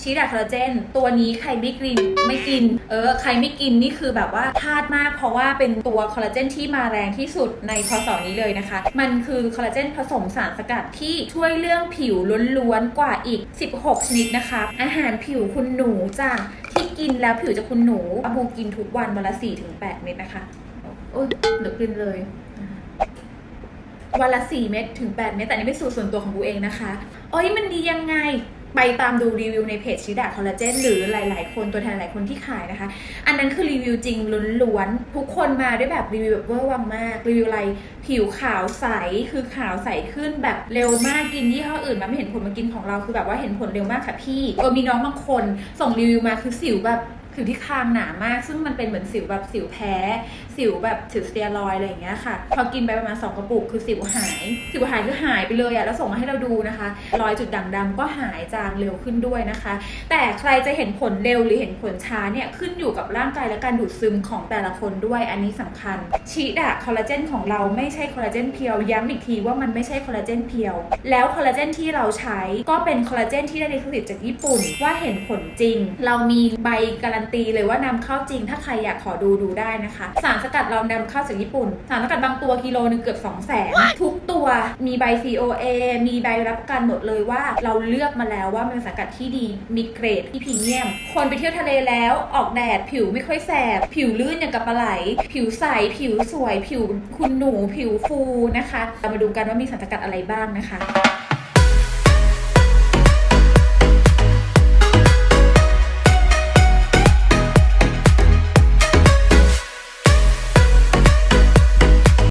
ชีสอะคลลาเจนตัวนี้ใครไม่กินไม่กิน เออ ใครไม่กินนี่คือแบบว่าพลาดมาก เพราะว่าเป็นตัวคอลลาเจนที่มาแรงที่สุดในพศนี้เลยนะคะ มันคือคอลลาเจนผสมสารสกัดที่ช่วยเรื่องผิวล้วนๆกว่าอีก 16 ชนิดนะคะ อาหารผิวคุณหนูจ้ะที่กินแล้วผิวจะคุณหนูอบูกินทุกวันวันละ 4-8 เม็ดนะคะ โอ้ยเดี๋ยวกินเลยวันละ 4 เม็ดถึง 8 เม็ดแต่นี้เป็นสูตรส่วนตัวของบูเองนะคะเอ้ยมันดียังไง ไปตามดูรีวิวในเพจชิดาคอลลาเจนหรือหลาย ๆ คนตัวแทนหลายคนที่ขายนะคะ อันนั้นคือรีวิวจริงล้วนๆ ทุกคนมาด้วยแบบรีวิวแบบเวอร์วังมาก รีวิวอะไรผิวขาวใสคือขาวใสขึ้นแบบเร็วมากกินยี่ห้ออื่นมาไม่เห็นผลมากินของเราคือแบบว่าเห็นผลเร็วมากค่ะพี่เออมีน้องบางคนส่งรีวิวมาคือสิวแบบ วที่คางหนามาก ซึ่งมันเป็นเหมือนสิวแบบสิวแพ้ สิวแบบสิวสเตียรอยอะไรอย่างเงี้ยค่ะ พอกินไปประมาณ 2 กระปุกคือสิวหาย สิวหายคือหายไปเลยอะแล้วส่งมาให้เราดูนะคะ รอยจุดด่างดำก็หายจางเร็วขึ้นด้วยนะคะ แต่ใครจะเห็นผลเร็วหรือเห็นผลช้าเนี่ยขึ้นอยู่กับร่างกายและการดูดซึมของแต่ละคนด้วยอันนี้สำคัญชีดะคอลลาเจนของเราไม่ใช่คอลลาเจนเพียวย้ำอีกทีว่ามันไม่ใช่คอลลาเจนเพียว แล้วคอลลาเจนที่เราใช้ก็เป็นคอลลาเจนที่ได้ลิขสิทธิ์จากญี่ปุ่นว่าเห็นผลจริง เรามีใบการันตีเลยว่านำเข้าจริง ถ้าใครอยากขอดูดูได้นะคะ สารสกัดเรานำเข้าจากญี่ปุ่น สารสกัดบางตัวกิโลนึงเกือบ2 0 0แสนทุกตัวมีใบ COA มีใบรับประกันหมดเลยว่า เราเลือกมาแล้วว่ามันสารสกัดที่ดีมีเกรดที่พรีเมียม คนไปเที่ยวทะเลแล้วออกแดดผิวไม่ค่อยแสบ ผิวลื่นอย่างกับปลาไหล ผิวใสผิวสวย ผิวคุณหนูผิวฟูนะคะเรามาดูกันว่ามีสารสกัดอะไรบ้างนะคะ